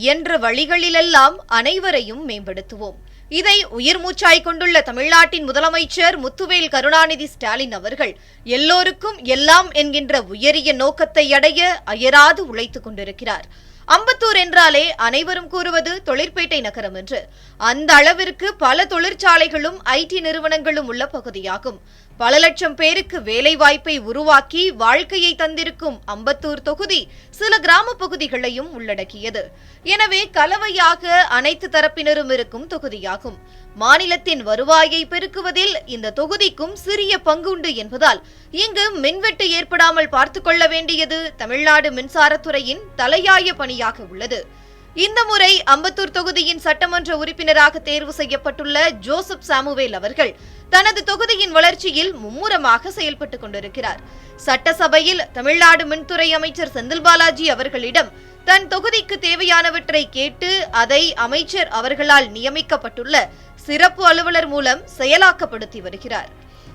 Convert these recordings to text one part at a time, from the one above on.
என்ற வழிகளிலெல்லாம் அனைவரையும் மேம்படுத்துவோம். இதை உயிர் மூச்சாய் கொண்டுள்ள தமிழ்நாட்டின் முதலமைச்சர் முத்துவேல் கருணாநிதி ஸ்டாலின் அவர்கள் எல்லோருக்கும் எல்லாம் என்கின்ற உயரிய நோக்கத்தை அடைய அயராது உழைத்துக் கொண்டிருக்கிறார். அம்பத்தூர் என்றாலே அனைவரும் கூறுவது தொழிற்பேட்டை நகரம் என்று. அந்த அளவிற்கு பல தொழிற்சாலைகளும் ஐடி நிறுவனங்களும் உள்ள பகுதியாகும். பல லட்சம் பேருக்கு வேலைவாய்ப்பை உருவாக்கி வாழ்க்கையை தந்திருக்கும் அம்பத்தூர் தொகுதி சில கிராம பகுதிகளையும் உள்ளடக்கியது. எனவே கலவையாக அனைத்து தரப்பினரும் இருக்கும் தொகுதியாகும். மாநிலத்தின் வருவாயை பெருக்குவதில் இந்த தொகுதிக்கும் சிறிய பங்கு உண்டு என்பதால் இங்கு மின்வெட்டு ஏற்படாமல் பார்த்துக்கொள்ள வேண்டியது தமிழ்நாடு மின்சாரத்துறையின் தலையாய பணியாக உள்ளது. இந்த முறை அம்பத்தூர் தொகுதியின் சட்டமன்ற உறுப்பினராக தேர்வு செய்யப்பட்டுள்ள ஜோசப் சாமுவேல் அவர்கள் தனது தொகுதியின் வளர்ச்சியில் மும்முரமாக செயல்பட்டுக் கொண்டிருக்கிறார். சட்டசபையில் தமிழ்நாடு மின்துறை அமைச்சர் செந்தில் பாலாஜி அவர்களிடம் தன் தொகுதிக்கு தேவையானவற்றை கேட்டு அதை அமைச்சர் அவர்களால் நியமிக்கப்பட்டுள்ள சிறப்பு அலுவலர் மூலம் செயலாக்கப்படுத்தி வருகிறார்.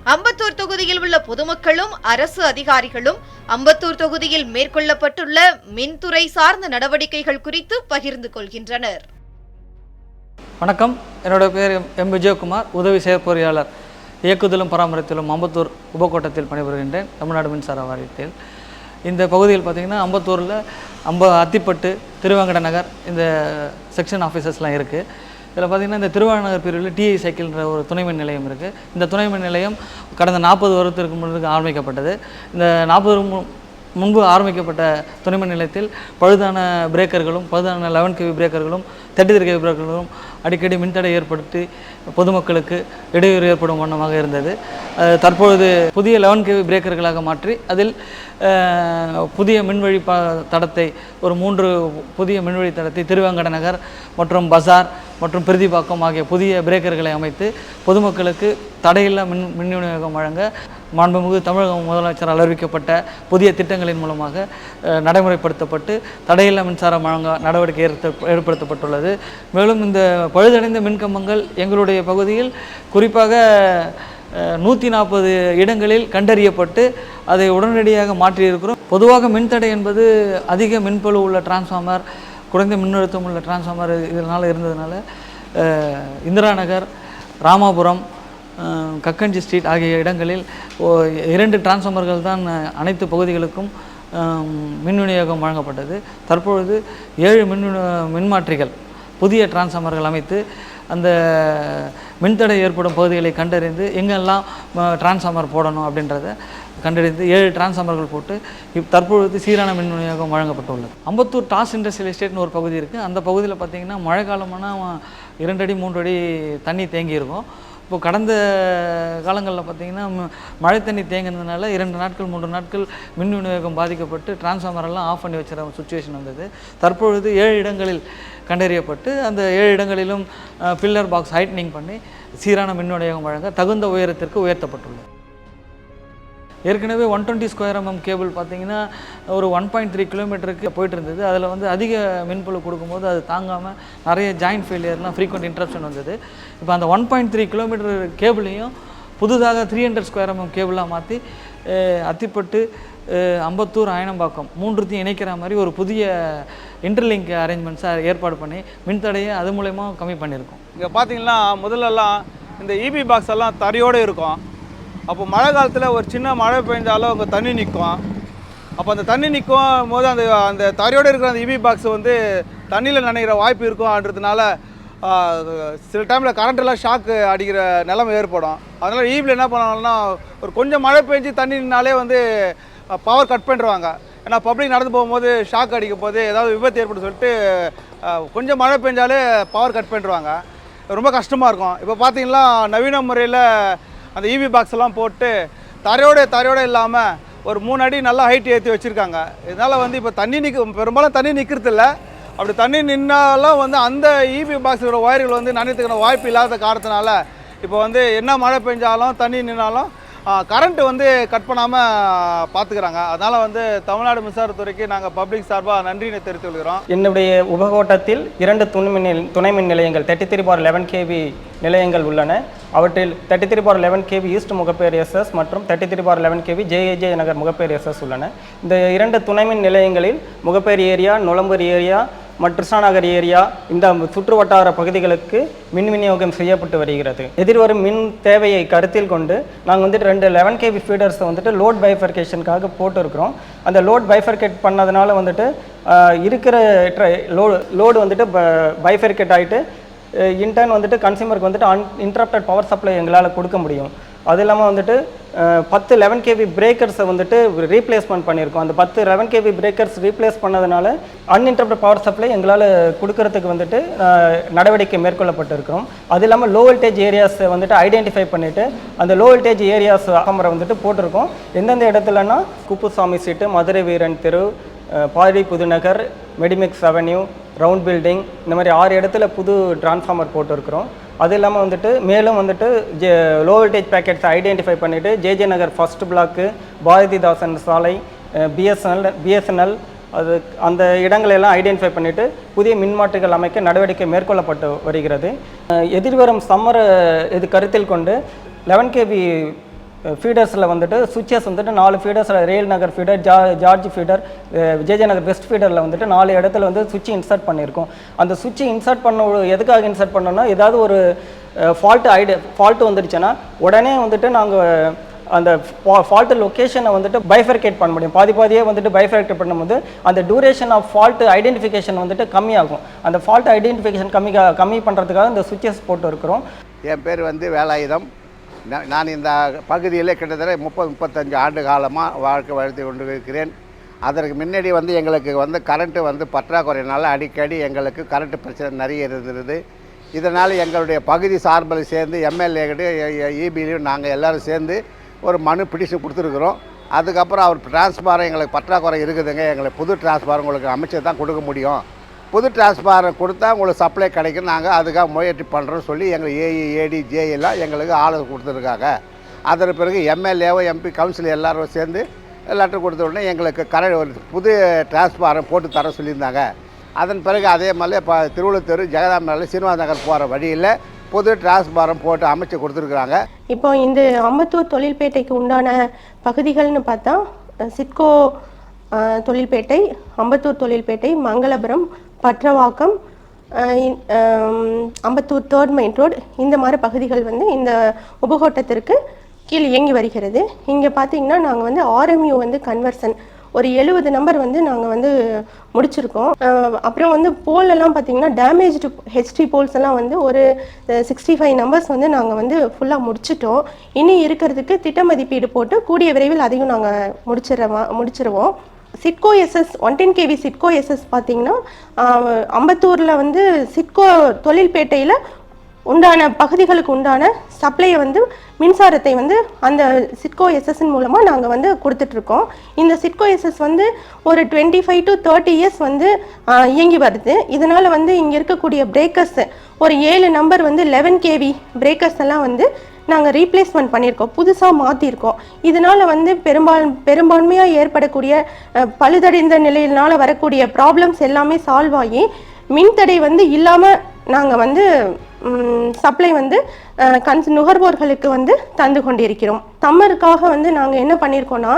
அம்பத்தூர் தொகுதியில் உள்ள பொதுமக்களும் அரசு அதிகாரிகளும் அம்பத்தூர் தொகுதியில் மேற்கொள்ளப்பட்டுள்ள மின்துறை சார்ந்த நடவடிக்கைகள் குறித்து பகிர்ந்து கொள்கின்றனர். வணக்கம். என்னோட பேர் எம். விஜயகுமார் உதவி செயற்பொறியாளர் இயக்குதலும் பராமரித்தலும் அம்பத்தூர் உபக்கோட்டத்தில் பணிபுரிகின்றேன் தமிழ்நாடு மின்சார வாரியத்தில். இந்த பகுதியில் பார்த்திங்கன்னா அம்பத்தூரில் அம்ப அத்திப்பட்டு திருவேங்கட நகர் இந்த செக்ஷன் ஆஃபீஸஸ்லாம் இருக்குது இதில் பார்த்திங்கன்னா இந்த திருவாரூர் பிரிவில் டிஐ சைக்கிள்ன்ற ஒரு துணைமின் நிலையம் இருக்குது இந்த துணை மின் நிலையம் கடந்த நாற்பது வருடத்திற்கு முன்பு ஆரம்பிக்கப்பட்டது. இந்த நாற்பது முன்பு ஆரம்பிக்கப்பட்ட துணைமின் நிலையத்தில் பழுதான பிரேக்கர்களும் பழுதான லெவன் கேவி பிரேக்கர்களும் தேர்ட்டி த்ரீ கேவி பிரேக்கர்களும் அடிக்கடி மின்தடை ஏற்படுத்தி பொதுமக்களுக்கு இடையூறு ஏற்படும் வண்ணமாக இருந்தது. தற்பொழுது புதிய லெவன் கேவி பிரேக்கர்களாக மாற்றி அதில் புதிய மின்வழி ப தடத்தை ஒரு மூன்று புதிய மின்வழி தடத்தை திருவேங்கட நகர் மற்றும் பசார் மற்றும் பிரதிபாக்கம் ஆகிய புதிய பிரேக்கர்களை அமைத்து பொதுமக்களுக்கு தடையில்லா மின் மின் விநியோகம் வழங்க மாண்புமிகு தமிழக முதலமைச்சரால் அறிவிக்கப்பட்ட புதிய திட்டங்களின் மூலமாக நடைமுறைப்படுத்தப்பட்டு தடையில்லா மின்சாரம் வழங்க நடவடிக்கை ஏற்ப- ஏற்படுத்தப்பட்டுள்ளது. மேலும் இந்த பழுதடைந்த மின்கம்பங்கள் எங்களுடைய பகுதியில் குறிப்பாக நூற்றி நாற்பது இடங்களில் கண்டறியப்பட்டு அதை உடனடியாக மாற்றியிருக்கிறோம். பொதுவாக மின்தடை என்பது அதிக மின்பழு உள்ள டிரான்ஸ்ஃபார்மர் குறைந்த மின்னழுத்தம் உள்ள டிரான்ஸ்ஃபார்மர் இதனால் இருந்ததுனால இந்திரா நகர் ராமாபுரம் கக்கஞ்சி ஸ்ட்ரீட் ஆகிய இடங்களில் ஓ- இரண்டு டிரான்ஸ்ஃபார்மர்கள் தான் அனைத்து பகுதிகளுக்கும் மின் விநியோகம் வழங்கப்பட்டது. தற்பொழுது ஏழு மின் மின்மாற்றிகள் புதிய டிரான்ஸ்ஃபார்மர்கள் அமைத்து அந்த மின்தடை ஏற்படும் பகுதிகளை கண்டறிந்து எங்கெல்லாம் டிரான்ஸ்ஃபார்மர் போடணும் அப்படின்றத கண்டறிந்து ஏழு டிரான்ஸ்ஃபார்மர்கள் போட்டு இப் தற்பொழுது சீரான மின் விநியோகம் வழங்கப்பட்டுள்ளது. அம்பத்தூர் டாஸ் இண்டஸ்ட்ரியல் எஸ்டேட்னு ஒரு பகுதி இருக்குது அந்த பகுதியில் பார்த்திங்கன்னா மழை காலமானால் இரண்டடி மூன்று அடி தண்ணி தேங்கியிருக்கும். இப்போது இப்போ கடந்த காலங்களில் பார்த்திங்கன்னா ம- மழை தண்ணி தேங்கினதுனால இரண்டு நாட்கள் மூன்று நாட்கள் மின் விநியோகம் பாதிக்கப்பட்டு டிரான்ஸ்ஃபார்மர் எல்லாம் ஆஃப் பண்ணி வச்சுற சுச்சுவேஷன் வந்தது. தற்பொழுது ஏழு இடங்களில் கண்டறியப்பட்டு அந்த ஏழு இடங்களிலும் பில்லர் பாக்ஸ் ஹைட்னிங் பண்ணி சீரான மின் விநியோகம் வழங்க தகுந்த உயரத்திற்கு உயர்த்தப்பட்டுள்ளது. ஏற்கனவே one twenty square MM cable பார்த்தீங்கன்னா ஒரு ஒன் பாயிண்ட் த்ரீ கிலோமீட்டருக்கு போயிட்டு இருந்தது. அதில் வந்து அதிக மின்புல கொடுக்கும்போது அது தாங்காமல் நிறைய ஜாயிண்ட் ஃபெயிலியர்லாம் ஃப்ரீக்வெண்ட் இன்ட்ரப்ஷன் வந்தது. இப்போ அந்த ஒன் பாயிண்ட் த்ரீ கிலோமீட்டர் கேபிளையும் புதுதாக த்ரீ ஹண்ட்ரட் ஸ்கொயர் எம்எம் கேபிளாக மாற்றி அத்திப்பட்டு அம்பத்தூர் ஆயனம்பாக்கம் மூன்றுத்தையும் இணைக்கிற மாதிரி ஒரு புதிய இன்டர்லிங்க் அரேஞ்ச்மெண்ட்ஸை ஏற்பாடு பண்ணி மின்தடையை அது மூலயமா கம்மி பண்ணியிருக்கோம். இங்கே பார்த்தீங்கன்னா முதல்லலாம் இந்த இபி பாக்ஸ் எல்லாம் தரையோடு இருக்கும். அப்போ மழை காலத்தில் ஒரு சின்ன மழை பெஞ்சாலும் அங்கே தண்ணி நிற்கும். அப்போ அந்த தண்ணி நிற்கும் போது அந்த அந்த தரையோடு இருக்கிற அந்த இபி பாக்ஸ் வந்து தண்ணியில் நனைகிற வாய்ப்பு இருக்கும்ன்றதுனால சில டைமில் கரண்ட்டெல்லாம் ஷாக்கு அடிக்கிற நிலைமை ஏற்படும். அதனால் ஈபியில் என்ன பண்ணாங்கன்னா ஒரு கொஞ்சம் மழை பெஞ்சு தண்ணி நின்னாலே வந்து பவர் கட் பண்ணிடுவாங்க ஏன்னா பப்ளிக் நடந்து போகும்போது ஷாக் அடிக்கும் போது ஏதாவது விபத்து ஏற்படும் சொல்லிட்டு கொஞ்சம் மழை பெஞ்சாலே பவர் கட் பண்ணிடுவாங்க ரொம்ப கஷ்டமாக இருக்கும். இப்போ பார்த்தீங்கன்னா நவீன முறையில் அந்த இவி பாக்ஸ் எல்லாம் போட்டு தரையோட தரையோட இல்லாமல் ஒரு மூணு அடி நல்லா ஹைட் ஏற்றி வச்சுருக்காங்க. இதனால் வந்து இப்போ தண்ணி நிற்க பெரும்பாலும் தண்ணி நிற்கிறதில்ல அப்படி தண்ணி நின்னாலும் வந்து அந்த இபி பாக்ஸோட ஒயர்கள் வந்து நனைத்துக்கிற வாய்ப்பு இல்லாத காரணத்தினால இப்போ வந்து என்ன மழை பெஞ்சாலும் தண்ணி நின்னாலும் கரண்ட்டு வந்து கட் பண்ணாமல் பார்த்துக்கிறாங்க அதனால் வந்து தமிழ்நாடு மின்சாரத்துறைக்கு நாங்கள் பப்ளிக் சார்பாக நன்றினை தெரிவித்துக் கொள்கிறோம். என்னுடைய உபகோட்டத்தில் இரண்டு துணை மின் துணை மின் நிலையங்கள் thirty three bar eleven KV நிலையங்கள் உள்ளன. அவற்றில் thirty three bar eleven KV east Mogappair SS மற்றும் thirty three bar eleven KV JAJ Nagar Mogappair SS உள்ளன. இந்த இரண்டு துணை மின் நிலையங்களில் முகப்பேர் ஏரியா நுளம்பூர் ஏரியா மற்றும் கிருஷ்ணாநகர் ஏரியா இந்த சுற்று வட்டார பகுதிகளுக்கு மின் விநியோகம் செய்யப்பட்டு வருகிறது. எதிர்வரும் மின் தேவையை கருத்தில் கொண்டு நாங்கள் வந்துட்டு ரெண்டு லெவன் கேபி ஃபீடர்ஸை வந்துட்டு லோட் பைஃபர்கேஷனுக்காக போட்டிருக்கிறோம். அந்த லோட் பைஃபர்கேட் பண்ணதுனால வந்துட்டு இருக்கிற லோடு லோடு வந்துட்டு பைஃபர்கேட் ஆகிட்டு இன்டர்ன் வந்துட்டு கன்சியூமருக்கு வந்துட்டு அன் இன்டரப்டட் பவர் சப்ளை எங்களால் கொடுக்க முடியும். அது இல்லாமல் வந்துட்டு பத்து லெவன் கேபி பிரேக்கர்ஸை வந்துட்டு ரீப்ளேஸ்மெண்ட் பண்ணியிருக்கோம். அந்த பத்து லெவன் கேபி பிரேக்கர்ஸ் ரீப்ளேஸ் பண்ணதுனால அன்இன்டர்ப்ட் பவர் சப்ளை எங்களால் கொடுக்கறதுக்கு வந்துட்டு நடவடிக்கை மேற்கொள்ளப்பட்டிருக்கோம் அது இல்லாமல் லோ வோல்டேஜ் ஏரியாஸை வந்துட்டு ஐடென்டிஃபை பண்ணிவிட்டு அந்த லோ வோல்டேஜ் ஏரியாஸ் அகமரை வந்துட்டு போட்டிருக்கோம். எந்தெந்த இடத்துலனா குப்புசாமி சீட்டு மதுரை வீரன் தெரு Pari Pudunagar Medimix avenue round building இந்த மாதிரி ஆறு இடத்துல புது டிரான்ஸ்ஃபார்மர் போட்டிருக்கிறோம். அது இல்லாமல் வந்துட்டு மேலும் வந்துட்டு ஜே லோ வோல்டேஜ் பேக்கெட்ஸை ஐடென்டிஃபை பண்ணிவிட்டு JJ Nagar first block Bharathidasan சாலை பிஎஸ்என்எல் பிஎஸ்என்எல் அது அந்த இடங்களெல்லாம் ஐடென்டிஃபை பண்ணிவிட்டு புதிய மின்மாற்றிகள் அமைக்க நடவடிக்கை மேற்கொள்ளப்பட்டு வருகிறது. எதிர்வரும் சம்மரை இது கருத்தில் கொண்டு லெவன் கேபி ஃபீடர்ஸில் வந்துட்டு சுவிச்சஸ் வந்துட்டு நாலு ஃபீடர்ஸில் ரயில் நகர் ஃபீடர் ஜா George feeder JJ Nagar west ஃபீடரில் வந்துட்டு நாலு இடத்துல வந்து சுவிட்ச் இன்சர்ட் பண்ணியிருக்கோம். அந்த சுவிட்ச் இன்சர்ட் பண்ண எதுக்காக இன்சர்ட் பண்ணோம்னா ஏதாவது ஒரு ஃபால்ட்டு ஐடி ஃபால்ட்டு வந்துடுச்சுன்னா உடனே வந்துட்டு நாங்கள் அந்த ஃபால்ட் லொக்கேஷனை வந்துட்டு பைஃபர்கேட் பண்ண முடியும். பாதி பாதியே வந்துட்டு பைஃபர்கேட் பண்ணும்போது அந்த டூரேஷன் ஆஃப் ஃபால்ட் ஐடென்டிஃபிகேஷன் வந்துட்டு கம்மியாகும். அந்த ஃபால்ட் ஐடென்டிஃபிகேஷன் கம்மி கம்மி பண்ணுறதுக்காக இந்த சுவிச்சஸ் போட்டு இருக்கிறோம் என் பேர் வந்து வேலாயுதம். நான் இந்த பகுதியில் கிட்டத்தட்ட முப்பது முப்பத்தஞ்சு ஆண்டு காலமாக வாழ்க்கை வளர்த்து கொண்டு இருக்கிறேன் அதற்கு முன்னாடி வந்து எங்களுக்கு வந்து கரண்ட்டு வந்து பற்றாக்குறையினால அடிக்கடி எங்களுக்கு கரண்ட்டு பிரச்சனை நிறைய இருந்தது. இதனால் எங்களுடைய பகுதி சார்பில் சேர்ந்து எம்எல்ஏ இபிலையும் நாங்கள் எல்லோரும் சேர்ந்து ஒரு மனு பிடிச்சு கொடுத்துருக்குறோம். அதுக்கப்புறம் அவர் டிரான்ஸ்ஃபாரம் எங்களுக்கு பற்றாக்குறை இருக்குதுங்க. எங்களுக்கு புது டிரான்ஸ்ஃபாரம் உங்களுக்கு அமைச்சு தான் கொடுக்க முடியும். புது டிரான்ஸ்பாரம் கொடுத்தா உங்களுக்கு சப்ளை கிடைக்கும். நாங்கள் அதுக்காக முயற்சி பண்ணுறோம்னு சொல்லி எங்கள் ஏஇ ஏடி ஜேஇலாம் எங்களுக்கு ஆளு கொடுத்துருக்காங்க. அதன் பிறகு எம்எல்ஏவோ எம்பி கவுன்சில் எல்லாரும் சேர்ந்து லெட்டர் கொடுத்த உடனே எங்களுக்கு கர ஒரு புது டிரான்ஸ்பாரம் போட்டு தர சொல்லியிருந்தாங்க. அதன் பிறகு அதே மாதிரி இப்போ திருவள்ளூர் ஜெகதாம்பரம் சீனிவாச நகர் போகிற வழியில் புது டிரான்ஸ்பாரம் போட்டு அமைச்சு கொடுத்துருக்குறாங்க. இப்போ இந்த அம்பத்தூர் தொழில்பேட்டைக்கு உண்டான பகுதிகள்னு பார்த்தா சிட்கோ தொழில்பேட்டை Ambattur தொழில்பேட்டை Mangalapuram Pattaravakkam Ambattur third main road இந்த மாதிரி பகுதிகள் வந்து இந்த உபகோட்டத்திற்கு கீழ் இயங்கி வருகிறது. இங்கே பார்த்தீங்கன்னா நாங்கள் வந்து ஆர்எம்யூ வந்து கன்வர்சன் ஒரு எழுபது நம்பர் வந்து நாங்கள் வந்து முடிச்சிருக்கோம். அப்புறம் வந்து போலெல்லாம் பார்த்தீங்கன்னா டேமேஜ்டு ஹெச்டி போல்ஸ் எல்லாம் வந்து ஒரு சிக்ஸ்டி ஃபைவ் நம்பர்ஸ் வந்து நாங்கள் வந்து ஃபுல்லாக முடிச்சிட்டோம். இனி இருக்கிறதுக்கு திட்ட மதிப்பீடு போட்டு கூடிய விரைவில் அதையும் நாங்கள் முடிச்சிடவா முடிச்சிருவோம். SIDCO SS one ten KV SIDCO SS பார்த்தீங்கன்னா அம்பத்தூரில் வந்து சிட்கோ தொழில்பேட்டையில் உண்டான பகுதிகளுக்கு உண்டான சப்ளையை வந்து மின்சாரத்தை வந்து அந்த சிட்கோ எஸ்எஸ்ஸின் மூலமாக நாங்கள் வந்து கொடுத்துட்ருக்கோம். இந்த சிட்கோ எஸ்எஸ் வந்து ஒரு twenty five to thirty years வந்து இயங்கி வருது. இதனால் வந்து இங்கே இருக்கக்கூடிய பிரேக்கர்ஸ் ஒரு ஏழு நம்பர் வந்து லெவன் கேவி பிரேக்கர்ஸ் எல்லாம் வந்து நாங்கள் ரீப்ளேஸ்மெண்ட் பண்ணியிருக்கோம் புதுசாக மாற்றிருக்கோம் இதனால் வந்து பெரும்பால் பெரும்பான்மையாக ஏற்படக்கூடிய பழுதடைந்த நிலையினால் வரக்கூடிய ப்ராப்ளம்ஸ் எல்லாமே சால்வ் ஆகி மின்தடை வந்து இல்லாமல் நாங்கள் வந்து சப்ளை வந்து கன்ஸ் நுகர்வோர்களுக்கு வந்து தந்து கொண்டிருக்கிறோம். சம்மருக்காக வந்து நாங்கள் என்ன பண்ணியிருக்கோன்னா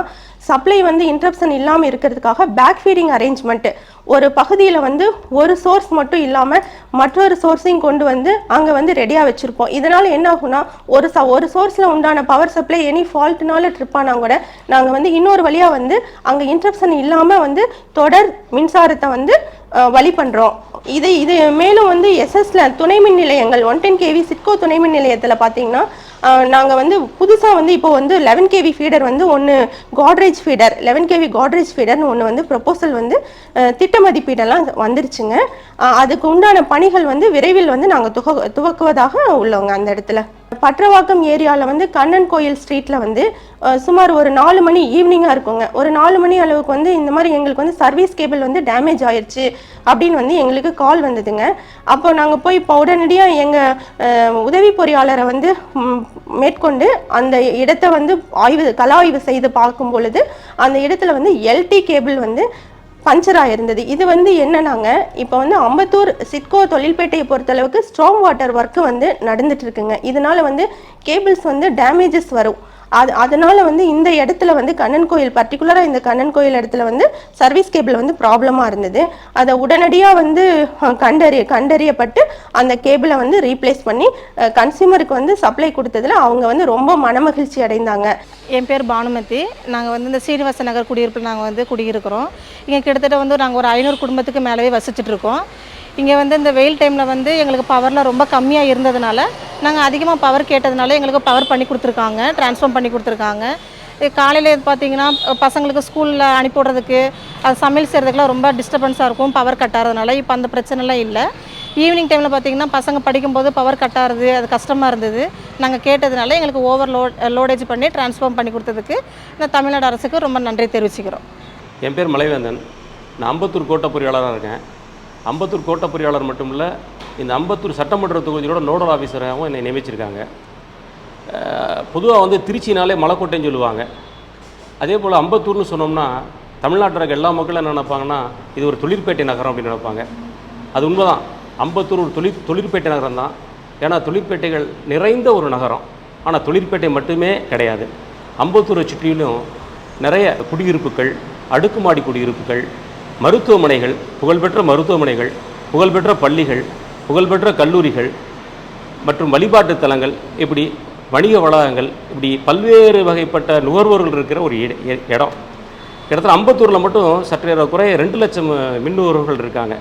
சப்ளை வந்து இன்ட்ரப்ஷன் இல்லாமல் இருக்கிறதுக்காக பேக் ஃபீடிங் அரேஞ்ச்மெண்ட்டு ஒரு பகுதியில் வந்து ஒரு சோர்ஸ் மட்டும் இல்லாமல் மற்றொரு சோர்ஸையும் கொண்டு வந்து அங்கே வந்து ரெடியாக வச்சுருப்போம். இதனால் என்ன ஆகும்னா ஒரு ச ஒரு சோர்ஸில் உண்டான பவர் சப்ளை எனி ஃபால்ட்னால ட்ரிப் ஆனால் கூட நாங்கள் வந்து இன்னொரு வழியாக வந்து அங்கே இன்ட்ரப்ஷன் இல்லாமல் வந்து தொடர் மின்சாரத்தை வந்து வழி பண்ணுறோம் இது இது மேலும் வந்து எஸ்எஸ்ல துணை மின் நிலையங்கள் ஒன் டென் கேவி சிட்கோ துணை மின் நிலையத்தில் பார்த்தீங்கன்னா நாங்கள் வந்து புதுசாக வந்து இப்போ வந்து லெவன் கேவி ஃபீடர் வந்து ஒன்று Godrej feeder eleven KV Godrej ஃபீடர்னு ஒன்று வந்து ப்ரொபோசல் வந்து திட்ட மதிப்பீடெல்லாம் வந்துருச்சுங்க. அதுக்கு உண்டான பணிகள் வந்து விரைவில் வந்து நாங்கள் துவ துவக்குவதாக உள்ளவங்க அந்த இடத்துல. பற்றவாக்கம் ஏரியாவில் வந்து கண்ணன் கோயில் ஸ்ட்ரீட்டில் வந்து சுமார் ஒரு நாலு மணி ஈவினிங்காக இருக்குங்க. ஒரு நாலு மணி அளவுக்கு வந்து இந்த மாதிரி எங்களுக்கு வந்து சர்வீஸ் கேபிள் வந்து டேமேஜ் ஆயிடுச்சு அப்படின்னு வந்து எங்களுக்கு கால் வந்ததுங்க. அப்போ நாங்கள் போய் இப்போ உடனடியாக எங்கள் உதவி பொறியாளரை வந்து மேற்கொண்டு அந்த இடத்த வந்து ஆய்வு கலாய்வு செய்து பார்க்கும் பொழுது அந்த இடத்துல வந்து எல்டி கேபிள் வந்து பஞ்சர் ஆயிருந்தது இது வந்து என்னன்னாங்க இப்போ வந்து அம்பத்தூர் சிட்கோ தொழில்பேட்டையை பொறுத்தளவுக்கு ஸ்ட்ராங் வாட்டர் ஒர்க்கு வந்து நடந்துட்டு இருக்குங்க. இதனால வந்து கேபிள்ஸ் வந்து டேமேஜஸ் வரும். அது அதனால் வந்து இந்த இடத்துல வந்து கண்ணன் கோயில் பர்டிகுலராக இந்த கண்ணன் கோயில் இடத்துல வந்து சர்வீஸ் கேபிள் வந்து ப்ராப்ளமாக இருந்தது. அதை உடனடியாக வந்து கண்டறிய கண்டறியப்பட்டு அந்த கேபிளை வந்து ரீப்ளேஸ் பண்ணி கன்சியூமருக்கு வந்து சப்ளை கொடுத்ததுல அவங்க வந்து ரொம்ப மனமகிழ்ச்சி அடைந்தாங்க. என் பேர் பானுமதி. நாங்கள் வந்து இந்த சீனிவாச நகர் குடியிருப்பில் நாங்கள் வந்து குடியிருக்கிறோம். இங்கே கிட்டத்தட்ட வந்து நாங்கள் ஒரு ஐநூறு குடும்பத்துக்கு மேலவே வசிச்சுட்டு இருக்கோம். இங்கே வந்து இந்த வெயில் டைமில் வந்து எங்களுக்கு பவர்லாம் ரொம்ப கம்மியாக இருந்ததுனால நாங்கள் அதிகமாக பவர் கேட்டதுனால எங்களுக்கு பவர் பண்ணி கொடுத்துருக்காங்க ட்ரான்ஸ்ஃபார்ம் பண்ணி கொடுத்துருக்காங்க. காலையில் பார்த்தீங்கன்னா பசங்களுக்கு ஸ்கூலில் அனுப்பி விட்றதுக்கு அது சமையல் செய்கிறதுக்குலாம் ரொம்ப டிஸ்டர்பன்ஸாக இருக்கும் பவர் கட் ஆகிறதுனால இப்போ அந்த பிரச்சனைலாம் இல்லை. ஈவினிங் டைமில் பார்த்தீங்கன்னா பசங்க படிக்கும்போது பவர் கட் அது கஷ்டமாக இருந்தது. நாங்கள் கேட்டதுனால எங்களுக்கு ஓவர் லோட் லோடேஜ் பண்ணி ட்ரான்ஸ்ஃபார்ம் பண்ணி கொடுத்ததுக்கு இந்த தமிழ்நாடு அரசுக்கு ரொம்ப நன்றி தெரிவிச்சுக்கிறோம். என் பேர் மலைவேந்தன். நான் அம்பத்தூர் கோட்டை பொறியாளராக இருக்கேன். அம்பத்தூர் கோட்ட பொறியாளர் மட்டும் இல்லை இந்த அம்பத்தூர் சட்டமன்ற தொகுதியோட நோடல் ஆஃபீஸராகவும் என்னை நியமிச்சிருக்காங்க. பொதுவாக வந்து திருச்சினாலே மலைக்கோட்டைன்னு சொல்லுவாங்க. அதே போல் அம்பத்தூர்னு சொன்னோம்னா தமிழ்நாட்டில் இருக்க எல்லா மக்களும் என்ன நினைப்பாங்கன்னா இது ஒரு தொழிற்பேட்டை நகரம் அப்படின்னு நினைப்பாங்க. அது உண்மைதான். அம்பத்தூர் ஒரு தொழிற் தொழிற்பேட்டை நகரம் தான். ஏன்னா தொழிற்பேட்டைகள் நிறைந்த ஒரு நகரம். ஆனால் தொழிற்பேட்டை மட்டுமே கிடையாது. அம்பத்தூரை சுற்றிலும் நிறைய குடியிருப்புகள் அடுக்குமாடி குடியிருப்புகள் மருத்துவமனைகள் புகழ்பெற்ற மருத்துவமனைகள் புகழ்பெற்ற பள்ளிகள் புகழ்பெற்ற கல்லூரிகள் மற்றும் வழிபாட்டு தலங்கள் இப்படி வணிக வளாகங்கள் இப்படி பல்வேறு வகைப்பட்ட நுகர்வோர்கள் இருக்கிற ஒரு இட- இடம். கிட்டத்தட்ட அம்பத்தூரில் மட்டும் சற்றே குறைய ரெண்டு லட்சம் மின் இருக்காங்க.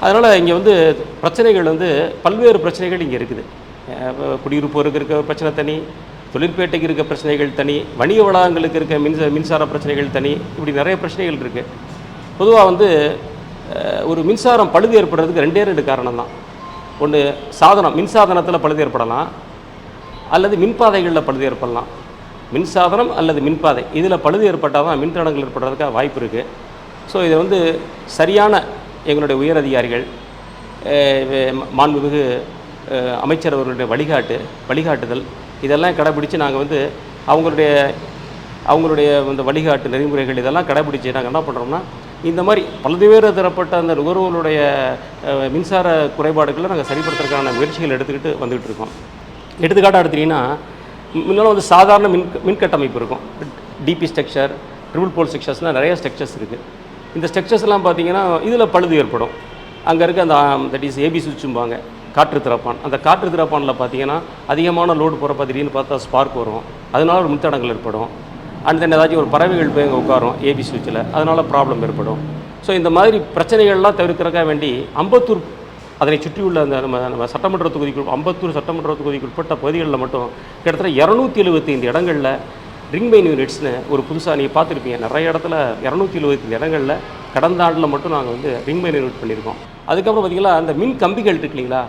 அதனால் இங்கே வந்து பிரச்சனைகள் வந்து பல்வேறு பிரச்சனைகள் இங்கே இருக்குது. குடியிருப்போருக்கு இருக்க பிரச்சனை தனி தொழிற்பேட்டைக்கு இருக்க பிரச்சனைகள் தனி வணிக வளாகங்களுக்கு இருக்க மின்சார மின்சார பிரச்சனைகள் தனி இப்படி நிறைய பிரச்சனைகள் இருக்குது பொதுவாக வந்து ஒரு மின்சாரம் பழுது ஏற்படுறதுக்கு ரெண்டே ரெண்டு காரணம் தான் ஒன்று சாதனம் மின்சாதனத்தில் பழுது ஏற்படலாம் அல்லது மின்பாதைகளில் பழுது ஏற்படலாம். மின்சாதனம் அல்லது மின்பாதை இதில் பழுது ஏற்பட்டால் தான் மின்தடங்கள் ஏற்படுறதுக்காக வாய்ப்பு இருக்குது ஸோ இதை வந்து சரியான எங்களுடைய உயர் அதிகாரிகள் மாண்புமிகு அமைச்சர் அவர்களுடைய வழிகாட்டு வழிகாட்டுதல் இதெல்லாம் கடைபிடித்து நாங்கள் வந்து அவங்களுடைய அவங்களுடைய இந்த வழிகாட்டு நெறிமுறைகள் இதெல்லாம் கடைபிடிச்சு நாங்கள் என்ன பண்ணுறோம்னா இந்த மாதிரி பல்வேறு தரப்பட்ட அந்த நுகர்வோருடைய மின்சார குறைபாடுகளை நாங்கள் சரிப்படுத்துறதுக்கான முயற்சிகள் எடுத்துக்கிட்டு வந்துகிட்டு இருக்கோம். எடுத்துக்காட்டாக எடுத்தீங்கன்னா முன்னால் வந்து சாதாரண மின் மின் கட்டமைப்பு இருக்கும் டிபி ஸ்ட்ரக்சர் ட்ரிபிள் போல் ஸ்ட்ரக்சர்ஸ்லாம் நிறைய ஸ்ட்ரக்சர்ஸ் இருக்குது இந்த ஸ்ட்ரக்சர்ஸ்லாம் பார்த்தீங்கன்னா இதில் பழுது ஏற்படும். அங்கே இருக்க அந்த தட் இஸ் ஏபி சுவிட்சும்பாங்க காற்று திறப்பான். அந்த காற்று திறப்பானில் பார்த்தீங்கன்னா அதிகமான லோடு போகிறப்ப திடீர்னு பார்த்தா ஸ்பார்க் வரும். அதனால ஒரு மின்தடங்கள் ஏற்படும். அண்ட் தென் ஏதாச்சும் ஒரு பறவைகள் போய் அங்கே உட்காரும் ஏபி சுவிட்சில் அதனால் ப்ராப்ளம் ஏற்படும். ஸோ இந்த மாதிரி பிரச்சனைகள்லாம் தவிர்க்கிறதுக்காக வேண்டி அம்பத்தூர் அதனை சுற்றியுள்ள அந்த நம்ம நம்ம சட்டமன்ற தொகுதிக்குள் அம்பத்தூர் சட்டமன்ற தொகுதிக்கு உட்பட்ட பகுதிகளில் மட்டும் கிட்டத்தட்ட இரநூத்தி எழுபத்தைந்து இடங்களில் ரிங் மைன் யூனிட்ஸ்னு ஒரு புதுசாக நீங்கள் பார்த்துருப்பீங்க. நிறைய இடத்துல இரநூத்தி எழுபத்தைந்து இடங்களில் கடந்த ஆண்டில் மட்டும் நாங்கள் வந்து ரிங் மைன் யூனிட் பண்ணியிருக்கோம். அதுக்கப்புறம் பார்த்தீங்களா அந்த மின் கம்பிகள் இருக்கு இல்லைங்களா?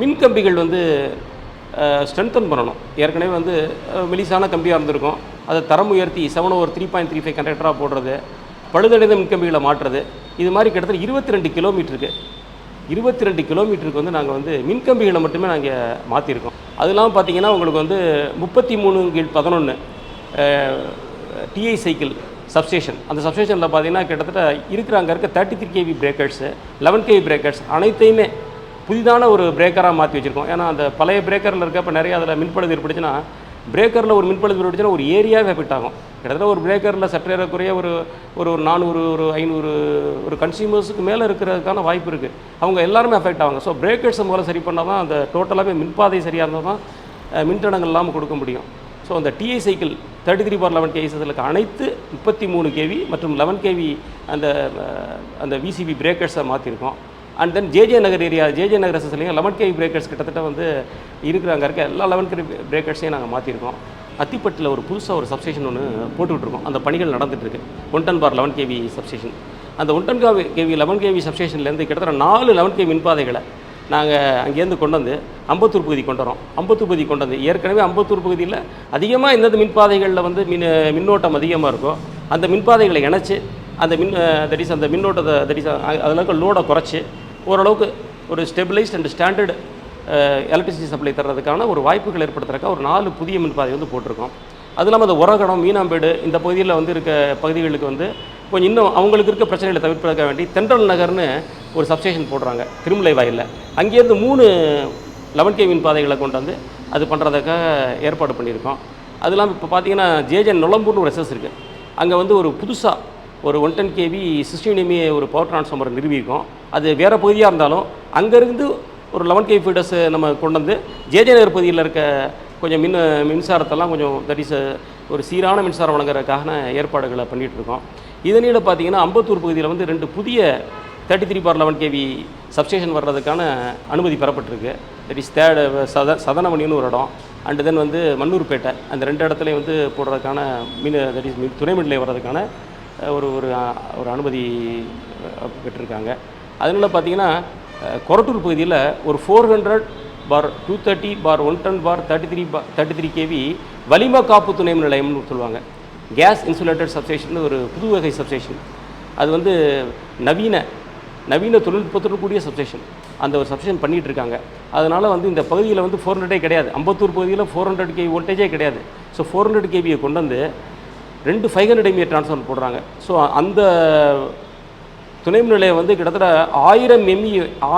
மின் கம்பிகள் வந்து ஸ்ட்ரென்தன் பண்ணணும். ஏற்கனவே வந்து மெலிசான கம்பியாக இருந்திருக்கும். அதை தரம் உயர்த்தி seven over three point three five கண்டக்டராக போடுறது பழுதடைந்த மின்கம்பிகளை மாற்றுறது இது மாதிரி கிட்டத்தட்ட இருபத்தி ரெண்டு கிலோமீட்டருக்கு இருபத்தி ரெண்டு கிலோமீட்டருக்கு வந்து நாங்கள் வந்து மின்கம்பிகளை மட்டுமே நாங்கள் மாற்றிருக்கோம் அது இல்லாமல் பார்த்தீங்கன்னா உங்களுக்கு வந்து முப்பத்தி மூணு கீழ் பதினொன்று டிஐ சைக்கிள் சப்ஸ்டேஷன் அந்த சப்ஸ்டேஷனில் பார்த்தீங்கன்னா கிட்டத்தட்ட இருக்கிற அங்கே இருக்க thirty three KV breakers eleven KV breakers அனைத்தையுமே புதிதான ஒரு பிரேக்கராக மாற்றி வச்சுருக்கோம். ஏன்னா அந்த பழைய பிரேக்கரில் இருக்கப்போ நிறைய அதில் மின்பழுது ஏற்பட்டுச்சுன்னா பிரேக்கரில் ஒரு மின்பழுது ஏற்பட்டுச்சுன்னா ஒரு ஏரியாவே எஃபெக்ட் ஆகும் கிட்டத்தட்ட ஒரு பிரேக்கரில் சற்றேறக்குறைய ஒரு ஒரு ஒரு நானூறு ஒரு ஐநூறு ஒரு கன்சியூமர்ஸுக்கு மேலே இருக்கிறதுக்கான வாய்ப்பு இருக்குது அவங்க எல்லாருமே அஃபெக்ட் ஆவாங்க. ஸோ பிரேக்கர்ஸை முதல்ல சரி பண்ணால் தான் அந்த டோட்டலாகவே மின்பாதை சரியாக இருந்தால் தான் மின்தடங்கள் இல்லாமல் கொடுக்க முடியும். ஸோ அந்த DI cycle thirty three bar eleven கேவிஸில் அனைத்து முப்பத்தி மூணு கேவி மற்றும் லெவன் கேவி அந்த அந்த விசிபி பிரேக்கர்ஸை மாற்றிருக்கோம் and then JJ Nagar area JJ Nagar எஸ்எஸ்லையும் eleven KV breakers கிட்டத்தட்ட வந்து இருக்கிற அங்கே இருக்க. எல்லா லெவன் கேவி பிரேக்கர்ஸையும் நாங்கள் மாற்றிருக்கோம் அத்திப்பட்டில் ஒரு புதுசாக ஒரு சப்ஸ்டேஷன் ஒன்று போட்டுக்கிட்டுருக்கோம். அந்த பணிகள் நடந்துகிட்ருக்கு இருக்கு one ten bar eleven KV substation அந்த one ten KV eleven KV சப்ஸ்டேஷன்லேருந்து கிட்டத்தட்ட நாலு லெவன் கேவி மின்பாதைகளை நாங்கள் அங்கேருந்து கொண்டு வந்து அம்பத்தூர் பகுதி கொண்டு வரோம். அம்பத்தூர் பகுதி கொண்டு வந்து ஏற்கனவே அம்பத்தூர் பகுதியில் அதிகமாக எந்தெந்த மின்பாதைகளில் வந்து மின் மின்னோட்டம் அதிகமாக இருக்கோ அந்த மின்பாதைகளை இணைச்சு அந்த மின் தட் இஸ் அந்த மின்னோட்டத்தை தட் இஸ் அதில் இருக்க லோடை குறைச்சி ஓரளவுக்கு ஒரு stabilised and standard electricity supply தர்றதுக்கான ஒரு வாய்ப்புகள் ஏற்படுத்துறதுக்காக ஒரு நாலு புதிய மின்பாதை வந்து போட்டிருக்கோம். அது இல்லாமல் அந்த உரகடம் மீனாம்பேடு இந்த பகுதியில் வந்து இருக்க பகுதிகளுக்கு வந்து கொஞ்சம் இன்னும் அவங்களுக்கு இருக்க பிரச்சனைகளை தவிர்ப்பதற்காக வேண்டி தென்றல் நகர்னு ஒரு சப்ஸ்டேஷன் போடுறாங்க திருமலை வாயிலில். அங்கேருந்து மூணு லெவன் கே மின் பாதைகளை கொண்டு வந்து அது பண்ணுறதுக்காக ஏற்பாடு பண்ணியிருக்கோம். அது இல்லாமல் இப்போ பார்த்தீங்கன்னா ஜேஜே நுளம்பூர்னு ஒரு எஸ்எஸ் இருக்குது அங்கே வந்து ஒரு புதுசாக ஒரு one ten KV sixteen MA ஒரு பவர் டிரான்ஸ்ஃபார்மர் நிறுவியிருக்கோம். அது வேறு பகுதியாக இருந்தாலும் அங்கேருந்து ஒரு லெவன் கேவி ஃபீடர்ஸ் நம்ம கொண்டு வந்து ஜேஜே நகர் பகுதியில் இருக்க கொஞ்சம் மின் மின்சாரத்தெல்லாம் கொஞ்சம் தட் இஸ் ஒரு சீரான மின்சாரம் வழங்குறதுக்கான ஏற்பாடுகளை பண்ணிகிட்ருக்கோம் இதனிட பார்த்தீங்கன்னா அம்பத்தூர் பகுதியில் வந்து ரெண்டு புதிய thirty three bar eleven KV substation வர்றதுக்கான அனுமதி பெறப்பட்டிருக்கு. தட் இஸ் தேர்ட் சத சதனமணின்னு ஒரு இடம். அண்டு தென் வந்து மன்னூர்பேட்டை. அந்த ரெண்டு இடத்துலையும் வந்து போடுறதுக்கான மின் தட் இஸ் துணை மின் நிலையம் வர்றதுக்கான ஒரு ஒரு ஒரு அனுமதி பெற்றிருக்காங்க. அதனால் பார்த்தீங்கன்னா கொரட்டூர் பகுதியில் ஒரு four hundred bar two thirty bar one ten bar thirty three bar thirty three KV வலிம காப்பு துணை நிலையம்னு சொல்லுவாங்க. கேஸ் இன்சுலேட்டட் சப்ஸ்டேஷன் ஒரு புது வகை சப்ஸ்டேஷன் அது வந்து நவீன நவீன தொழில்நுட்பத்துடன் கூடிய சப்ஸ்டேஷன் அந்த ஒரு சப்ஸ்டேஷன் பண்ணிகிட்டு இருக்காங்க அதனால் வந்து இந்த பகுதியில் வந்து ஃபோர் ஹண்ட்ரடே கிடையாது. அம்பத்தூர் பகுதியில் ஃபோர் ஹண்ட்ரட் கேவி வோல்டேஜே கிடையாது. ஸோ ஃபோர் ஹண்ட்ரட் கேவியை கொண்டு வந்து ரெண்டு ஃபைவ் ஹண்ட்ரட் எம்ஏ ட்ரான்ஸ்ஃபார்மர் போடுறாங்க. ஸோ அந்த துணை மின் நிலையம் வந்து கிட்டத்தட்ட ஆயிரம் எம்இ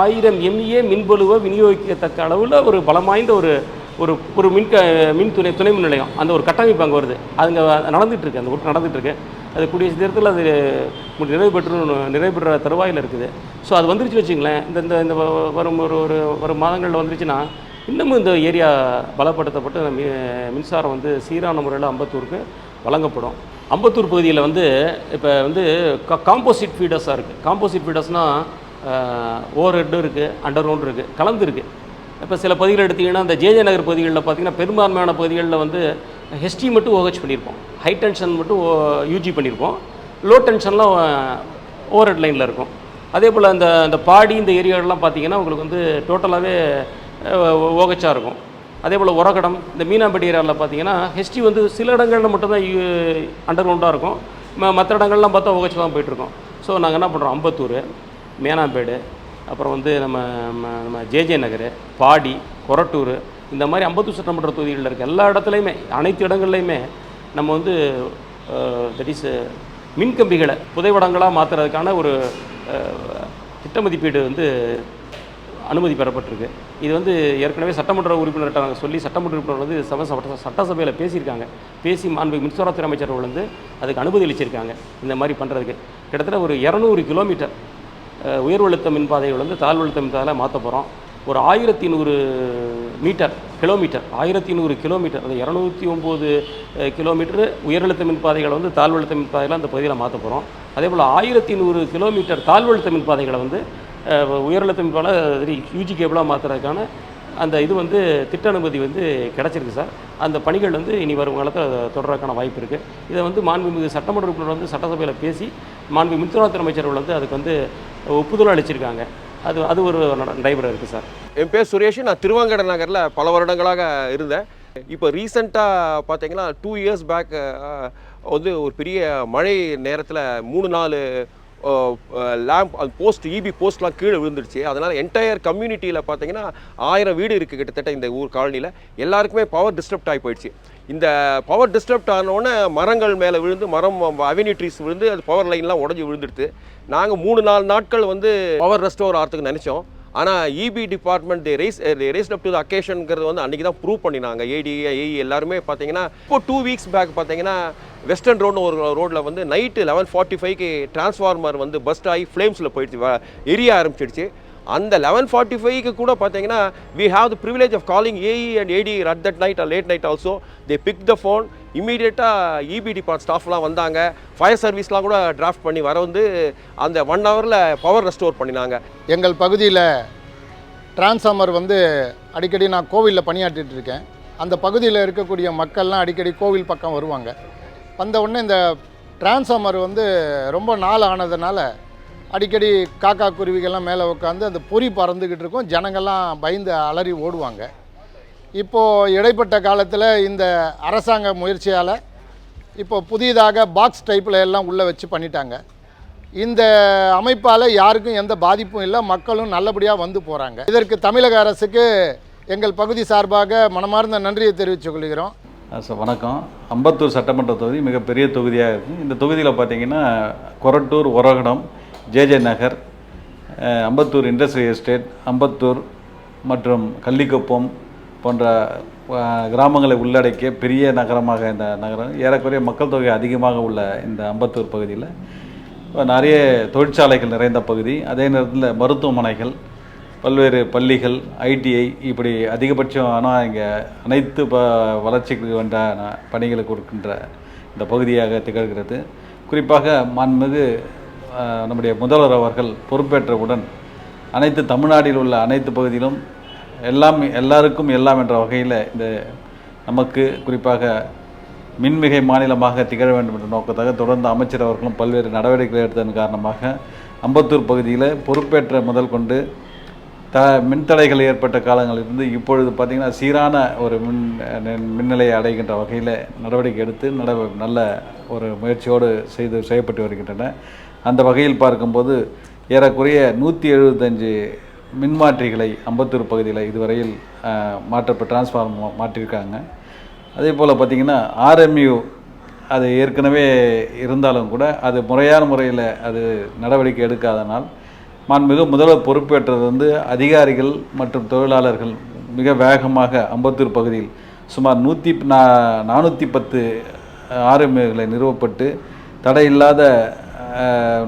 ஆயிரம் எம்இஏ மின்பொழுவை விநியோகிக்கத்தக்க அளவில் ஒரு பலம் வாய்ந்த ஒரு ஒரு ஒரு மின் க மின் துணை துணை மின் நிலையம் அந்த ஒரு கட்டமைப்பு அங்கே வருது. அதுங்க நடந்துகிட்ருக்கு அந்த ஒர்க் நடந்துகிட்ருக்கு அது கூடிய நேரத்தில் அது நிறைவு பெற்று நிறைவு தருவாயில் இருக்குது. ஸோ அது வந்துருச்சு வச்சுங்களேன். இந்த இந்த இந்த வரும் ஒரு ஒரு வரும் மாதங்களில் வந்துருச்சுன்னா இன்னமும் இந்த ஏரியா பலப்படுத்தப்பட்டு அந்த மின்சாரம் வந்து சீரான முறையில் அம்பத்தூருக்கு வழங்கப்படும் அம்பத்தூர் பகுதியில் வந்து இப்போ வந்து காம்போசிட் ஃபீடர்ஸாக இருக்குது காம்போசிட் ஃபீடர்ஸ்னால் ஓவர் ஹெட்டும் இருக்குது அண்டர் கிரவுண்ட் இருக்குது கலந்து இருக்குது இப்போ சில பகுதிகள் எடுத்திங்கன்னா இந்த ஜேஜே நகர் பகுதிகளில் பார்த்தீங்கன்னா பெரும்பான்மையான பகுதிகளில் வந்து ஹெச்டி மட்டும் ஓஹெச் பண்ணியிருப்போம் ஹை டென்ஷன் மட்டும் யூஜி பண்ணியிருப்போம் லோ டென்ஷன்லாம் ஓவர் ஹெட் லைனில் இருக்கும் அதே போல் அந்த அந்த பாடி இந்த ஏரியாவிலலாம் பார்த்தீங்கன்னா உங்களுக்கு வந்து டோட்டலாகவே ஓகச்சாக இருக்கும் அதே போல் உரகடம் இந்த மீனாம்பட்டி ஏரியாவில் பார்த்தீங்கன்னா ஹெச்டி வந்து சில இடங்களில் மட்டும்தான் அண்டர் கிரவுண்டாக இருக்கும். ம- மற்ற இடங்கள்லாம் பார்த்தா ஓகச்சு தான் போயிட்டுருக்கோம். ஸோ நாங்கள் என்ன பண்ணுறோம் அம்பத்தூர் மேனாம்பேடு அப்புறம் வந்து நம்ம நம்ம ஜேஜே நகர் பாடி கொரட்டூர் இந்த மாதிரி அம்பத்தூர் சட்டமன்ற தொகுதிகளில் இருக்க எல்லா இடத்துலையுமே அனைத்து இடங்கள்லையுமே நம்ம வந்து தட் இஸ் மின் கம்பிகளை புதைவடங்களாக மாற்றுறதுக்கான ஒரு திட்ட மதிப்பீடு வந்து அனுமதி பெறப்பட்டிருக்கு. இது வந்து ஏற்கனவே சட்டமன்ற உறுப்பினர்கிட்ட நாங்கள் சொல்லி சட்டமன்ற உறுப்பினர் வந்து சம சட்ட- சட்டசபையில் பேசியிருக்காங்க. பேசி மாண்பு மின்சாரத்துறை அமைச்சர் அவர்கள் வந்து அதுக்கு அனுமதி அளிச்சிருக்காங்க. இந்த மாதிரி பண்ணுறதுக்கு கிட்டத்தட்ட ஒரு இரநூறு கிலோமீட்டர் உயர் உயர்வழுத்த மின்பாதைகள் வந்து தாழ்வழுத்த மின்பாதையில் மாற்ற போகிறோம் ஒரு ஆயிரத்தி நூறு மீட்டர் கிலோமீட்டர் ஆயிரத்தி நூறு கிலோமீட்டர் அது இரநூத்தி ஒம்பது கிலோமீட்டர் உயரழுத்த மின்பாதைகளை வந்து தாழ்வழுத்த மின்பாதைகளை அந்த பகுதியில் மாற்ற போகிறோம் அதே போல் ஆயிரத்தி நூறு கிலோமீட்டர் தாழ்வழுத்த மின்பாதைகளை வந்து அஹ், உயரழுத்த யூஜி கேபிளாக மாற்றுறதுக்கான அந்த இது வந்து திட்ட அனுமதி வந்து கிடச்சிருக்கு சார். அந்த பணிகள் வந்து இனி வரும் காலத்தில் தொடர்றதுக்கான வாய்ப்பு இருக்குது இதை வந்து மாண்புமிகு சட்டமன்ற உறுப்பினர் வந்து சட்டசபையில் பேசி மாண்பு மின்துறைத்துறை அமைச்சர்கள் வந்து அதுக்கு வந்து ஒப்புதல் அளிச்சிருக்காங்க. அது அது ஒரு நடைபெற இருக்குது சார். என் பேர் சுரேஷ். நான் திருவாங்கட நகரில் பல வருடங்களாக இருந்தேன். இப்போ ரீசண்டாக பார்த்தீங்கன்னா டூ இயர்ஸ் பேக் வந்து ஒரு பெரிய மழை நேரத்தில் மூணு நாலு லேம்ப் அது போஸ்ட் இபி போஸ்ட்லாம் கீழே விழுந்துருச்சு. அதனால் என்டையர் கம்யூனிட்டியில் பார்த்தீங்கன்னா ஆயிரம் வீடு இருக்குது கிட்டத்தட்ட இந்த ஊர் காலனியில் எல்லாருக்குமே பவர் டிஸ்டர்ப்ட் ஆகி போயிடுச்சு. இந்த பவர் டிஸ்டர்ப்ட் ஆனோடனே மரங்கள் மேலே விழுந்து மரம் அவென்யூ ட்ரீஸ் விழுந்து அது பவர் லைன்லாம் உடஞ்சி விழுந்துடுது நாங்கள் மூணு நாலு நாட்கள் வந்து பவர் ரெஸ்டோர் ஆகிறதுக்கு நினச்சோம். ஆனால் EB department they raise raised up to the அக்கேஷனுங்கிறது வந்து அன்றைக்கி தான் ப்ரூவ் பண்ணினாங்க ஏடி ஏஇ எல்லாருமே பார்த்தீங்கன்னா இப்போ டூ வீக்ஸ் பேக் பார்த்தீங்கன்னா வெஸ்டர்ன் ரோடு ஒரு ரோட்டில் வந்து நைட்டு லெவன் ஃபார்ட்டி ஃபைவ்க்கு டிரான்ஸ்ஃபார்மர் வந்து பஸ்ட் ஆகி ஃப்ளேம்ஸில் போயிடுச்சு எரிய ஆரம்பிச்சிடுச்சு. அந்த லெவன் ஃபார்ட்டி ஃபைவ்க்கு கூட பார்த்தீங்கன்னா we have the privilege of calling AE and AD at that night late night also they pick the phone இமீடியட்டாக இபி டிபார்ட் ஸ்டாஃப்லாம் வந்தாங்க. ஃபயர் சர்வீஸ்லாம் கூட டிராஃப்ட் பண்ணி வர வந்து அந்த ஒன் ஹவரில் பவர் ரெஸ்டோர் பண்ணினாங்க. எங்கள் பகுதியில் டிரான்ஸ்ஃபார்மர் வந்து அடிக்கடி நான் கோவிலில் பணியாற்றிட்டு இருக்கேன். அந்த பகுதியில் இருக்கக்கூடிய மக்கள்லாம் அடிக்கடி கோவில் பக்கம் வருவாங்க. வந்த உடனே இந்த டிரான்ஸ்ஃபார்மர் வந்து ரொம்ப நாள் ஆனதுனால அடிக்கடி காக்கா குருவிகள்லாம் மேலே உட்காந்து அந்த பொறி பறந்துக்கிட்டு இருக்கும். ஜனங்கள்லாம் பயந்து அலறி ஓடுவாங்க. இப்போது இடைப்பட்ட காலத்தில் இந்த அரசாங்க முயற்சியால் இப்போ புதிதாக பாக்ஸ் டைப்பில் எல்லாம் உள்ளே வச்சு பண்ணிட்டாங்க. இந்த அமைப்பால் யாருக்கும் எந்த பாதிப்பும் இல்லை. மக்களும் நல்லபடியாக வந்து போகிறாங்க இதற்கு தமிழக அரசுக்கு எங்கள் பகுதி சார்பாக மனமார்ந்த நன்றியை தெரிவித்துக் கொள்கிறோம். சார் வணக்கம். அம்பத்தூர் சட்டமன்ற தொகுதி மிகப்பெரிய தொகுதியாக இருக்குது இந்த தொகுதியில் பார்த்தீங்கன்னா Korattur Oragadam JJ Nagar Ambattur industrial estate Ambattur மற்றும் கள்ளிக்குப்பம் போன்ற கிராமங்களை உள்ளடக்கிய பெரிய நகரமாக இந்த நகரம் ஏறக்குறைய மக்கள் தொகை அதிகமாக உள்ள இந்த அம்பத்தூர் பகுதியில். நிறைய தொழிற்சாலைகள் நிறைந்த பகுதி. அதே நேரத்தில் மருத்துவமனைகள் பல்வேறு பள்ளிகள் ஐடிஐ இப்படி அதிகபட்சம் ஆனால் இங்கே அனைத்து ப வளர்ச்சிக்கு வேண்டான பணிகளை கொடுக்கின்ற இந்த பகுதியாக திகழ்கிறது. குறிப்பாக மாண்புமிகு நம்முடைய முதல்வர் அவர்கள் பொறுப்பேற்றவுடன் அனைத்து தமிழ்நாட்டில் உள்ள அனைத்து பகுதியிலும் எல்லாம் எல்லாருக்கும் எல்லாம் என்ற வகையில் இந்த நமக்கு குறிப்பாக மின்மிகை மாநிலமாக திகழ வேண்டும் என்ற நோக்கத்தாக தொடர்ந்து அமைச்சர் அவர்களும் பல்வேறு நடவடிக்கைகள் எடுத்ததன் காரணமாக அம்பத்தூர் பகுதியில் பொறுப்பேற்ற முதல் கொண்டு த மின்தடைகள் ஏற்பட்ட காலங்களிலிருந்து இப்பொழுது பார்த்திங்கன்னா சீரான ஒரு மின் மின்நிலையை அடைகின்ற வகையில் நடவடிக்கை எடுத்து நட நல்ல ஒரு முயற்சியோடு செய்து செய்யப்பட்டு வருகின்றன. அந்த வகையில் பார்க்கும்போது ஏறக்குறைய நூற்றி எழுபத்தஞ்சு மின்மாற்றிகளை அம்பத்தூர் பகுதியில் இதுவரையில் மாற்றப்பட்டு டிரான்ஸ்ஃபார்ம் மாற்றியிருக்காங்க அதே போல் பார்த்திங்கன்னா ஆர்எம்யூ அது ஏற்கனவே இருந்தாலும் கூட அது முறையான முறையில் அது நடவடிக்கை எடுக்காதனால் மாண்புமிகு முதல்வர் பொறுப்பேற்றது வந்து அதிகாரிகள் மற்றும் தொழிலாளர்கள் மிக வேகமாக அம்பத்தூர் பகுதியில் சுமார் நூற்றி நா நானூற்றி பத்து ஆர்எம்ஏகளை நிறுவப்பட்டு தடையில்லாத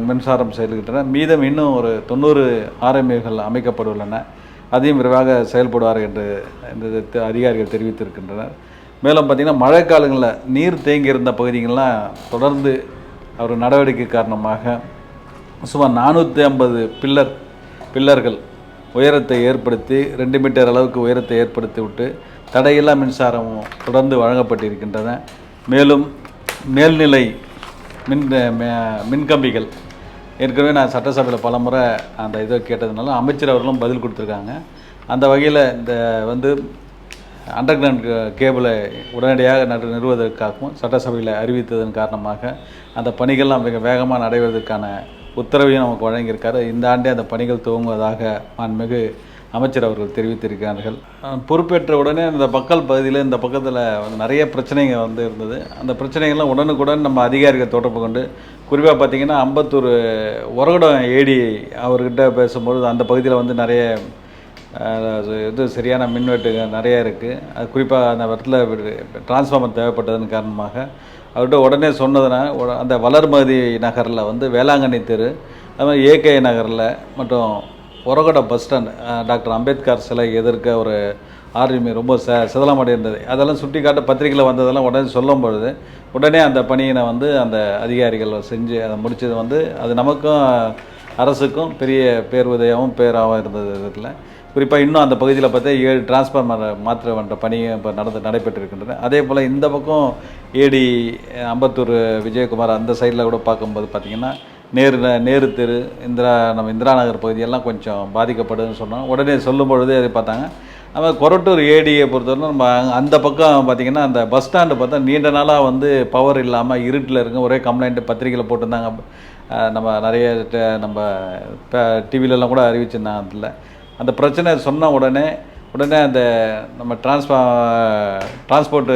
மின்சாரம் செயல்கின்றன. மீதம் இன்னும் ஒரு தொண்ணூறு ஆர்எம்ஏகள் அமைக்கப்பட்டுள்ளன. அதையும் விரைவாக செயல்படுவார் என்று இந்த அதிகாரிகள் தெரிவித்திருக்கின்றனர். மேலும் பார்த்திங்கன்னா மழைக்காலங்களில் நீர் தேங்கி இருந்த பகுதிகள்லாம் தொடர்ந்து அவர் நடவடிக்கை காரணமாக சுமார் நானூற்றி ஐம்பது பில்லர் பில்லர்கள் உயரத்தை ஏற்படுத்தி ரெண்டு மீட்டர் அளவுக்கு உயரத்தை ஏற்படுத்தி விட்டு தடையில்லா மின்சாரமும் தொடர்ந்து வழங்கப்பட்டிருக்கின்றன. மேலும் மேல்நிலை மின் மின்கம்பிகள். ஏற்கனவே நான் சட்டசபையில் பலமுறை அந்த இதை கேட்டதுனால அமைச்சர் அவர்களும் பதில் கொடுத்துருக்காங்க. அந்த வகையில் இந்த வந்து அண்டர் கிரவுண்ட் கேபிளை உடனடியாக நடு நிறுவுவதற்காகவும் சட்டசபையில் அறிவித்ததன் காரணமாக அந்த பணிகள்லாம் மிக வேகமாக நடைபெறுவதற்கான உத்தரவையும் நமக்கு வழங்கியிருக்காரு. இந்த ஆண்டே அந்த பணிகள் துவங்குவதாக மாண்புமிகு அமைச்சர் அவர்கள் தெரிவித்திருக்கிறார்கள். பொறுப்பேற்ற உடனே இந்த மக்கள் பகுதியில் இந்த பக்கத்தில் நிறைய பிரச்சனைங்க வந்து இருந்தது. அந்த பிரச்சனைகள்லாம் உடனுக்குடன் நம்ம அதிகாரிகள் தொடர்பு கொண்டு குறிப்பாக பார்த்திங்கன்னா அம்பத்தூர் உரகடம் ஏடி அவர்கிட்ட பேசும்பொழுது அந்த பகுதியில் வந்து நிறைய இது சரியான மின்வெட்டு நிறைய இருக்குது அது குறிப்பாக அந்த இடத்துல டிரான்ஸ்ஃபார்மர் தேவைப்பட்டதன் காரணமாக அவர்கிட்ட உடனே சொன்னதுன்னா அந்த வளர்மதி நகரில் வந்து வேளாங்கண்ணி தெரு அது மாதிரி ஏகே நகரில் மற்றும் உரகட பஸ் ஸ்டாண்ட் டாக்டர் அம்பேத்கர் சிலை எதிர்க்க ஒரு ஆர்மி ரொம்ப ச சிதலமடைந்தது அதெல்லாம் சுட்டி காட்ட பத்திரிகையில் வந்ததெல்லாம் உடனே சொல்லும் பொழுது உடனே அந்த பணியினை வந்து அந்த அதிகாரிகள் செஞ்சு அதை முடித்தது வந்து அது நமக்கும் அரசுக்கும் பெரிய பேர் உதவியாகவும் பேராகவும் இருந்தது இதில். குறிப்பாக இன்னும் அந்த பகுதியில் பார்த்தா ஏழு டிரான்ஸ்ஃபார்மர் மாற்ற வேண்ட பணியும் இப்போ நடந்து நடைபெற்றிருக்கின்றன. அதே போல் இந்த பக்கம் ஏடி அம்பத்தூர் விஜயகுமார் அந்த சைடில் கூட பார்க்கும்போது பார்த்திங்கன்னா நேரு நேரு தெரு இந்திரா நம்ம இந்திரா நகர் பகுதியெல்லாம் கொஞ்சம் பாதிக்கப்படுதுன்னு சொன்னோம் உடனே சொல்லும்பொழுதே அதை பார்த்தாங்க. நம்ம கொரட்டூர் ஏடியை பொறுத்தவரை நம்ம அந்த பக்கம் பார்த்திங்கன்னா அந்த பஸ் ஸ்டாண்டு பார்த்தா நீண்ட நாளாக வந்து பவர் இல்லாமல் இருட்டில் இருக்க ஒரே கம்ப்ளைண்ட் பத்திரிக்கையில் போட்டிருந்தாங்க. நம்ம நிறைய ட- நம்ம இப்போ டிவிலெலாம் கூட அறிவிச்சிருந்தாங்க அதில். அந்த பிரச்சனை சொன்ன உடனே உடனே அந்த நம்ம டிரான்ஸ்பா டிரான்ஸ்போர்ட்டு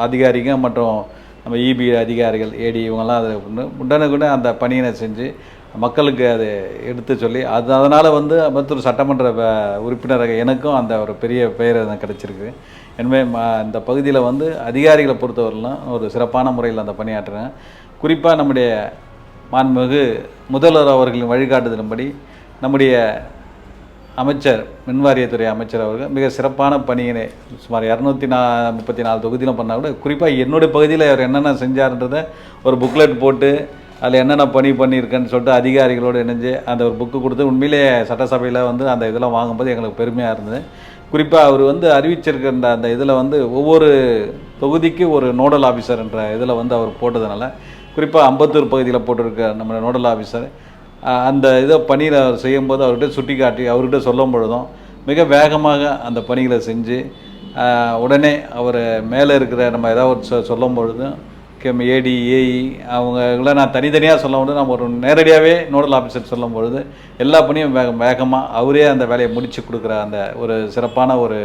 அதிகாரிங்க மற்றும் நம்ம இபி அதிகாரிகள் ஏடி இவங்கெல்லாம் அதை பண்ணு உடனுக்குடனே அந்த பணியினை செஞ்சு மக்களுக்கு அதை எடுத்து சொல்லி அது அதனால் வந்து அம்பத்தூர் சட்டமன்ற வ- உறுப்பினராக எனக்கும் அந்த ஒரு பெரிய பெயர் எனக்கு கிடச்சிருக்கு. எனவே ம இந்த பகுதியில் வந்து அதிகாரிகளை பொறுத்தவரையிலும் ஒரு சிறப்பான முறையில் அந்த பணியாற்றுறேன். குறிப்பாக நம்முடைய மாண்புமிகு முதல்வர் அவர்களின் வழிகாட்டுதலின்படி நம்முடைய அமைச்சர் மின்வாரியத்துறை அமைச்சர் அவர்கள் மிக சிறப்பான பணியினை சுமார் இரநூத்தி நா முப்பத்தி நாலு தொகுதியிலும் பண்ணால் கூட குறிப்பாக என்னுடைய பகுதியில் அவர் என்னென்ன செஞ்சார்ன்றதை ஒரு புக்லெட் போட்டு அதில் என்னென்ன பணி பண்ணியிருக்கேன்னு சொல்லிட்டு அதிகாரிகளோடு இணைஞ்சு அந்த ஒரு புக்கு கொடுத்து உண்மையிலே சட்டசபையில் வந்து அந்த இதெல்லாம் வாங்கும்போது எங்களுக்கு பெருமையாக இருந்தது. குறிப்பாக அவர் வந்து அறிவிச்சிருக்கின்ற அந்த இதில் வந்து ஒவ்வொரு தொகுதிக்கு ஒரு நோடல் ஆஃபீஸர் என்ற இதில் வந்து அவர் போட்டதுனால குறிப்பாக அம்பத்தூர் பகுதியில் போட்டிருக்க நம்ம நோடல் ஆஃபீஸர் அந்த இதை பணியில் அவர் செய்யும்போது அவர்கிட்ட சுட்டி காட்டி அவர்கிட்ட சொல்லும் பொழுதும் மிக வேகமாக அந்த பணிகளை செஞ்சு உடனே அவர் மேலே இருக்கிற நம்ம ஏதாவது சொ சொல்லும் பொழுதும் கேம் ஏடி ஏஇ அவங்கள நான் தனித்தனியாக சொல்ல முடியும். நம்ம ஒரு நேரடியாகவே நோடல் ஆஃபீஸர் சொல்லும் பொழுது எல்லா பணியும் வேக வேகமாக அவரே அந்த வேலையை முடித்து கொடுக்குற அந்த ஒரு சிறப்பான ஒரு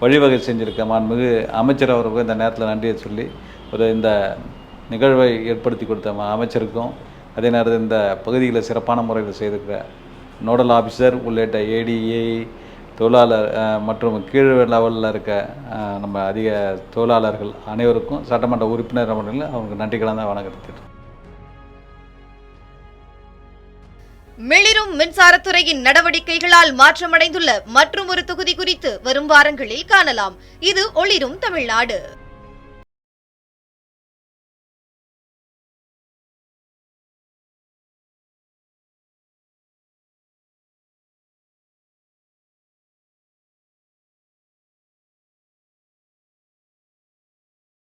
வழிவகை செஞ்சுருக்க மாண்புமிகு அமைச்சர் அவருக்கும் இந்த நேரத்தில் நன்றியை சொல்லி ஒரு இந்த நிகழ்வை ஏற்படுத்தி கொடுத்த அமைச்சருக்கும் அதே நேரத்தில் இந்த பகுதியில் சிறப்பான முறையில் செய்திருக்கிற நோடல் ஆஃபீஸர் உள்ளிட்ட ஏடிஏ தொழிலாளர் மற்றும் கீழ் லெவலில் இருக்க நம்ம அதிக தொழிலாளர்கள் அனைவருக்கும் சட்டமன்ற உறுப்பினர் அவர்களும் அவங்களுக்கு நன்றி கலந்த வணக்கத்தை மிளிரும் மின்சாரத்துறையின் நடவடிக்கைகளால் மாற்றமடைந்துள்ள மற்றும் ஒரு தொகுதி குறித்து வரும் வாரங்களில் காணலாம். இது ஒளிரும் தமிழ்நாடு.